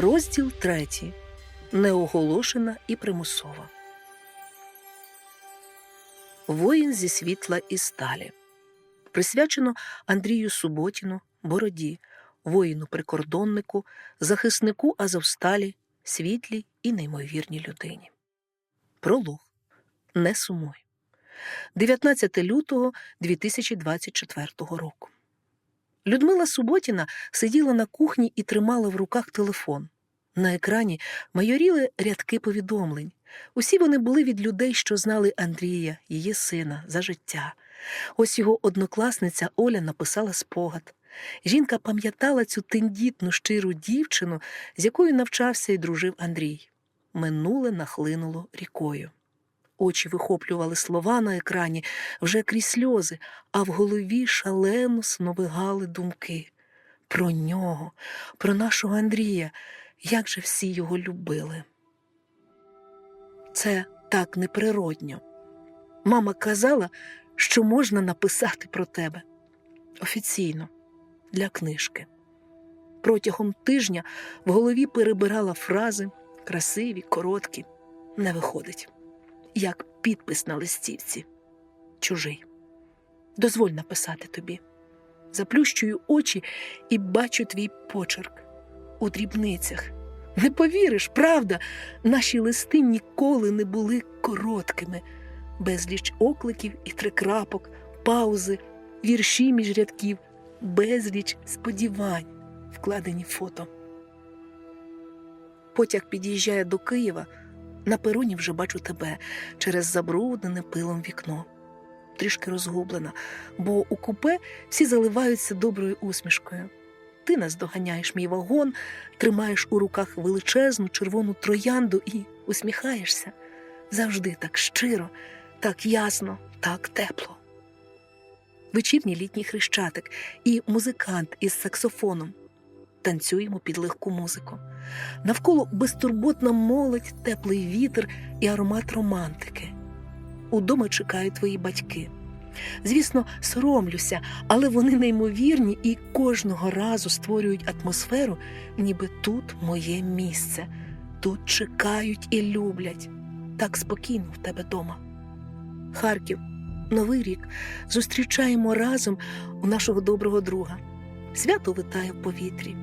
Розділ третій. Неоголошена і примусова. Воїн зі світла і сталі. Присвячено Андрію Суботіну, Бороді, воїну-прикордоннику, захиснику Азовсталі, світлій і неймовірній людині. Пролог. Не сумуй. 19 лютого 2024 року. Людмила Суботіна сиділа на кухні і тримала в руках телефон. На екрані майоріли рядки повідомлень. Усі вони були від людей, що знали Андрія, її сина, за життя. Ось його однокласниця Оля написала спогад. Жінка пам'ятала цю тендітну щиру дівчину, з якою навчався і дружив Андрій. Минуле нахлинуло рікою. Очі вихоплювали слова на екрані вже крізь сльози, а в голові шалено сновигали думки. Про нього, про нашого Андрія, як же всі його любили. Це так неприродньо. Мама казала, що можна написати про тебе офіційно для книжки. Протягом тижня в голові перебирала фрази красиві, короткі, не виходить, як підпис на листівці. Чужий. Дозволь написати тобі. Заплющую очі і бачу твій почерк у дрібницях. Не повіриш, правда, наші листи ніколи не були короткими, безліч окликів і трикрапок, паузи, вірші між рядків, безліч сподівань, вкладені фото. Потяг під'їжджає до Києва. На пероні вже бачу тебе через забруднене пилом вікно. Трішки розгублена, бо у купе всі заливаються доброю усмішкою. Ти наздоганяєш мій вагон, тримаєш у руках величезну червону троянду і усміхаєшся. Завжди так щиро, так ясно, так тепло. Вечірній літній хрещатик і музикант із саксофоном. Танцюємо під легку музику. Навколо безтурботна молодь, теплий вітер і аромат романтики. Удома чекають твої батьки. Звісно, соромлюся, але вони неймовірні і кожного разу створюють атмосферу, ніби тут моє місце, тут чекають і люблять. Так спокійно в тебе дома. Харків, Новий рік зустрічаємо разом у нашого доброго друга. Свято витає в повітрі.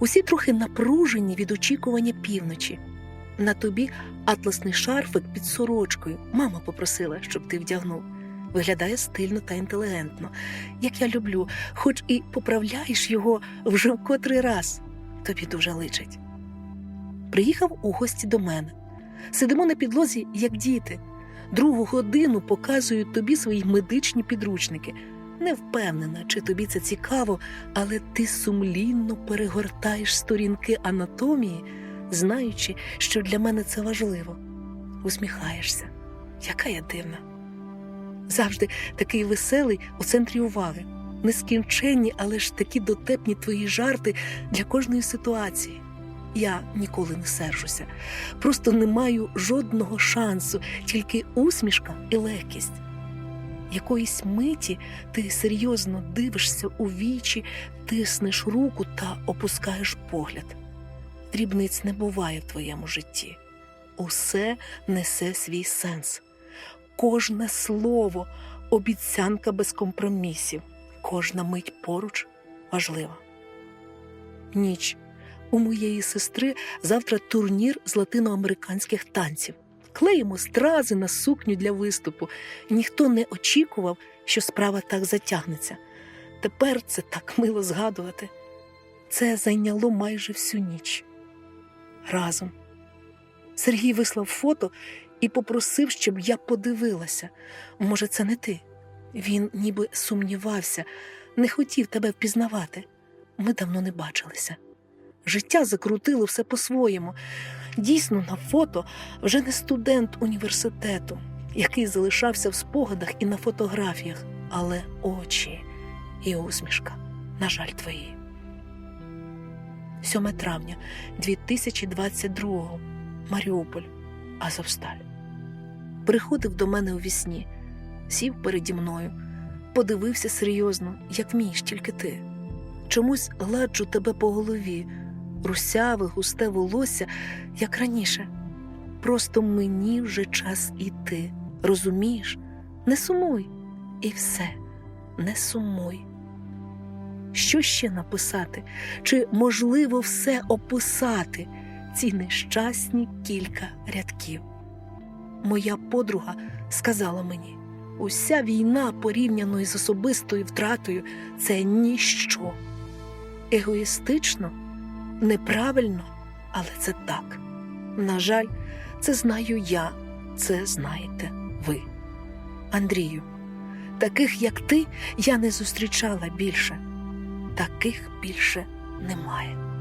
Усі трохи напружені від очікування півночі. На тобі атласний шарфик під сорочкою. Мама попросила, щоб ти вдягнув. Виглядає стильно та інтелігентно, як я люблю, хоч і поправляєш його вже в котрий раз. Тобі дуже личить. Приїхав у гості до мене. Сидимо на підлозі, як діти. Другу годину показують тобі свої медичні підручники. Не впевнена, чи тобі це цікаво, але ти сумлінно перегортаєш сторінки анатомії, знаючи, що для мене це важливо. Усміхаєшся. Яка я дивна. Завжди такий веселий у центрі уваги. Нескінченні, але ж такі дотепні твої жарти для кожної ситуації. Я ніколи не сержуся, просто не маю жодного шансу, тільки усмішка і легкість. Якоїсь миті ти серйозно дивишся у вічі, тиснеш руку та опускаєш погляд. Дрібниць не буває в твоєму житті. Усе несе свій сенс. Кожне слово обіцянка без компромісів, кожна мить поруч важлива. Ніч у моєї сестри завтра турнір з латиноамериканських танців. Клеїмо стрази на сукню для виступу. Ніхто не очікував, що справа так затягнеться. Тепер це так мило згадувати. Це зайняло майже всю ніч. Разом. Сергій вислав фото і попросив, щоб я подивилася. Може, це не ти? Він ніби сумнівався, не хотів тебе впізнавати. Ми давно не бачилися. Життя закрутило все по-своєму. Дійсно, на фото вже не студент університету, який залишався в спогадах і на фотографіях, але очі і усмішка, на жаль, твої. 7 травня 2022 Маріуполь, Азовсталь. Приходив до мене у вісні, сів переді мною, подивився серйозно, як вмієш тільки ти. Чомусь гладжу тебе по голові, русяве, густе волосся, як раніше. Просто мені вже час іти. Розумієш? Не сумуй. І все, не сумуй. Що ще написати? Чи можливо все описати? Ці нещасні кілька рядків. Моя подруга сказала мені: уся війна, порівняно із особистою втратою, це ніщо. Егоїстично, неправильно, але це так. На жаль, це знаю я, це знаєте ви. Андрію, таких, як ти, я не зустрічала більше. Таких більше немає.